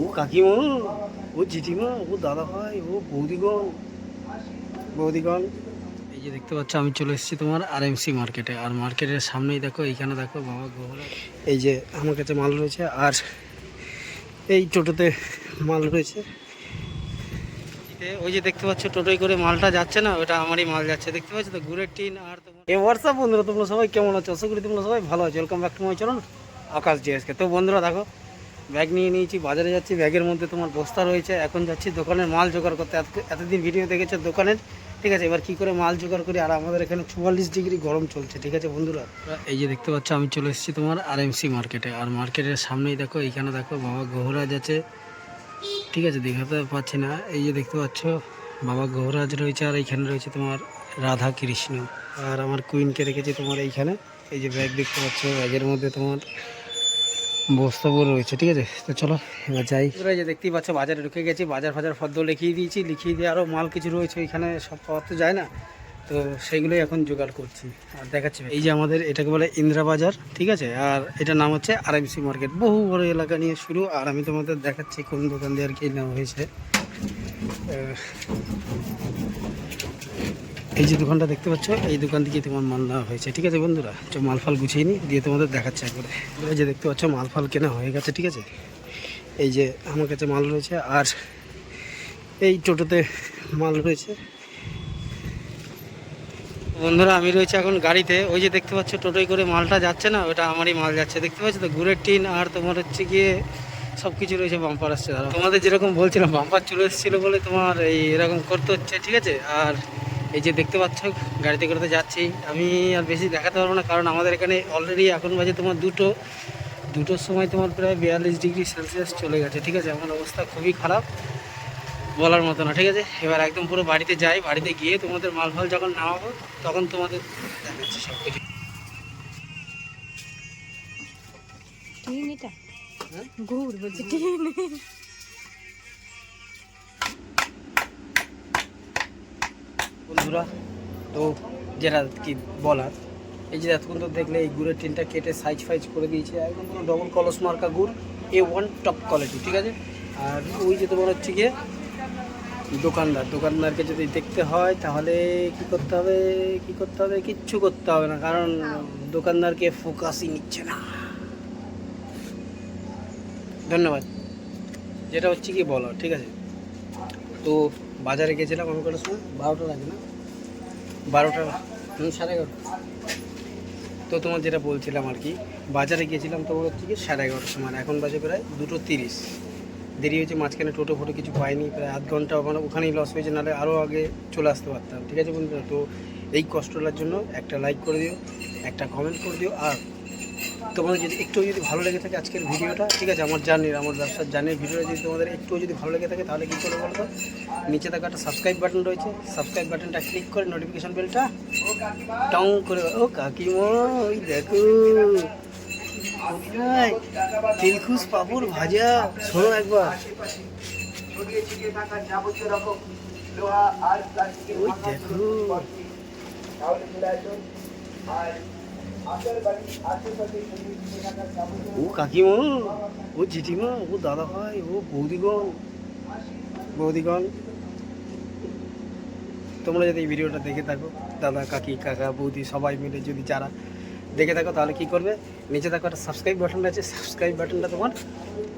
ও কাকিমা ও জেঠিমা ও দাদা ভাই ও বৌদিগণ। বৌদিগণ। এই যে দেখতে পাচ্ছ আমি চলে এসেছি তোমার আরএমসি মার্কেটে। আর মার্কেটের সামনেই দেখো এইখানে দেখো বাবা গোবরা। এই যে আমার কাছে মাল রয়েছে আর এই টোটোতে মাল রয়েছে। ওই যে দেখতে পাচ্ছ টোটোয় করে মালটা যাচ্ছে না ওটা আমারই মাল যাচ্ছে। দেখতে পাচ্ছ তো গুড়ের টিন আর এ হোয়াটসঅ্যাপ বন্ধুরা, তোমরা সবাই কেমন আছো? আশা করি তোমরা সবাই ভালো আছো। Welcome back to my channel Akash GSK তো বন্ধুরা, দেখো ব্যাগ নিয়ে নিয়েছি, বাজারে যাচ্ছি ব্যাগের মধ্যে তোমার বস্তা রয়েছে। এখন যাচ্ছি দোকানের মাল জোগাড় করতে। এত- এতদিন ভিডিও দেখেছ দোকানের? ঠিক আছে, এবার কি করে মাল জোগাড় করি? আর আমাদের এখানে চুয়াল্লিশ ডিগ্রি গরম চলছে, ঠিক আছে বন্ধুরা? এই যে দেখতে পাচ্ছ, আমি চলে এসেছি তোমার আরএমসি মার্কেটে আর মার্কেটের সামনেই দেখো, এইখানে দেখো, বাবা গহরাজ আছে। ঠিক আছে, দেখাতে পাচ্ছি না। এই যে দেখতে পাচ্ছ বাবা গহরাজ রয়েছে আর এইখানে রয়েছে তোমার রাধা কৃষ্ণ। আর আমার কুইনকে রেখেছি তোমার এইখানে। এই যে ব্যাগ দেখতে পাচ্ছ ব্যাগের মধ্যে তোমার বস্তাবো রয়েছে, ঠিক আছে? তো চলো, এবার যাই। যে দেখতেই পাচ্ছ, বাজারে ঢুকে গেছি, বাজার ফাজার ফদ্দ লিখিয়ে দিয়েছি, লিখিয়ে দিয়ে আরও মাল কিছু রয়েছে ওইখানে সব পাওয়া তো যায় না। তো সেইগুলোই এখন জোগাড় করছি, আর দেখাচ্ছি। এই যে আমাদের এটাকে বলে ইন্দিরা বাজার, ঠিক আছে? আর এটার নাম হচ্ছে আরএমসি মার্কেট। বহু বড় এলাকা নিয়ে শুরু, আর আমি তোমাদের দেখাচ্ছি কোন দোকান দিয়ে আর কি নেওয়া হয়েছে। এই যে দোকানটা দেখতে পাচ্ছ, এই দোকান থেকে তোমার মাল নেওয়া হয়েছে, ঠিক আছে বন্ধুরা? তো মাল ফাল গুছিয়ে নিই দিয়ে তোমাদের দেখাচ্ছে একবারে। এই যে দেখতে পাচ্ছ, মাল ফাল কেনা হয়ে গেছে, ঠিক আছে? এই যে আমার কাছে মাল রয়েছে, আর এই টোটোতে মাল রয়েছে। বন্ধুরা, আমি রয়েছে এখন গাড়িতে। ওই যে দেখতে পাচ্ছ, টোটোয় করে মালটা যাচ্ছে না, ওটা আমারই মাল যাচ্ছে। দেখতে পাচ্ছ তো, গুড়ের টিন, আর তোমার হচ্ছে গিয়ে সব কিছু রয়েছে বাম্পার আসছে দাঁড়াও তোমাদের যেরকম বলছিলাম বাম্পার চলে এসেছিল বলে তোমার এই এরকম করতে হচ্ছে, ঠিক আছে? আর এই যে দেখতে পাচ্ছ, গাড়িতে করে তো যাচ্ছি। আমি আর বেশি দেখাতে পারব না, কারণ আমাদের এখানে অলরেডি এখন বাজে তোমার দুটো। দুটোর সময় তোমার প্রায় বিয়াল্লিশ ডিগ্রি সেলসিয়াস চলে গেছে, ঠিক আছে? আমার অবস্থা খুবই খারাপ, বলার মতো না, ঠিক আছে? এবার একদম পুরো বাড়িতে যাই, বাড়িতে গিয়ে তোমাদের মাল ফাল যখন নামাবো, তখন তোমাদের দেখাচ্ছি সব কিছু? গুড় বলছি টিন বন্ধুরা, তো যেটা কি বলার, এই যে এতক্ষণ তো দেখলে এই গুড়ের টিনটা কেটে সাইজ ফাইজ করে দিয়েছে একদম কোনো ডবল কলস মার্কা গুড় এ ওয়ান টপ কোয়ালিটি ঠিক আছে? আর ওই যে তোমার হচ্ছে গিয়ে দোকানদার, দোকানদারকে যদি দেখতে হয়, তাহলে কি করতে হবে, কি করতে হবে, কিচ্ছু করতে হবে না, কারণ দোকানদারকে ফোকাসই নিচ্ছে না। ধন্যবাদ। যেটা হচ্ছে কি বলো, ঠিক আছে? তো বাজারে গেছিলাম আমি কটার সময়? বারোটা লাগে না? বারোটা সাড়ে এগারোটা। তো তোমার যেটা বলছিলাম আর কি, বাজারে গিয়েছিলাম তো হচ্ছে কি সাড়ে এগারোটার সময় এখন বাজে প্রায় দুটো তিরিশ। দেরি হয়েছে, মাঝখানে টোটো ফোটো কিছু পাইনি, প্রায় আধ ঘণ্টা ওখানে ওখানেই লস হয়েছে, নাহলে আরও আগে চলে আসতে পারতাম। ঠিক আছে বন্ধুরা? তো এই কষ্টটার জন্য একটা লাইক করে দিও, একটা কমেন্ট করে দিও, আর তোমাদের যদি একটু যদি ভালো লেগে থাকে আজকের ভিডিওটা, ঠিক আছে? আমার জার্নির, আমার ব্যবসার জার্নির ভিডিওটা যদি তোমাদের একটু যদি ভালো লেগে থাকে, তাহলে কী করে বলতো নিচে থাকা একটা সাবস্ক্রাইব বাটন রয়েছে। সাবস্ক্রাইব বাটনটা ক্লিক করে নোটিফিকেশান বেলটা টং করে ও কাকিমা, ওই দেখো। তিলখুশ পাপড় ভাজা। শোনো একবার। ওই দেখো। ও কাকিমা ও জেঠিমা ও দাদা ভাই ও বৌদিগণ বৌদিগণ। তোমরা যদি এই ভিডিওটা দেখে থাকো দাদা কাকি কাকা বৌদি সবাই মিলে যদি যারা দেখে থাকো তাহলে কি করবে? নিচে থাকো একটা সাবস্ক্রাইব বাটন আছে সাবস্ক্রাইব বাটনটা তোমার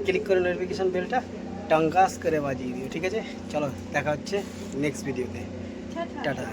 ক্লিক করে নোটিফিকেশন বেলটা টাঙ্গাস করে বাজিয়ে দিও ঠিক আছে? চলো দেখা হচ্ছে নেক্সট ভিডিওতে টাটা।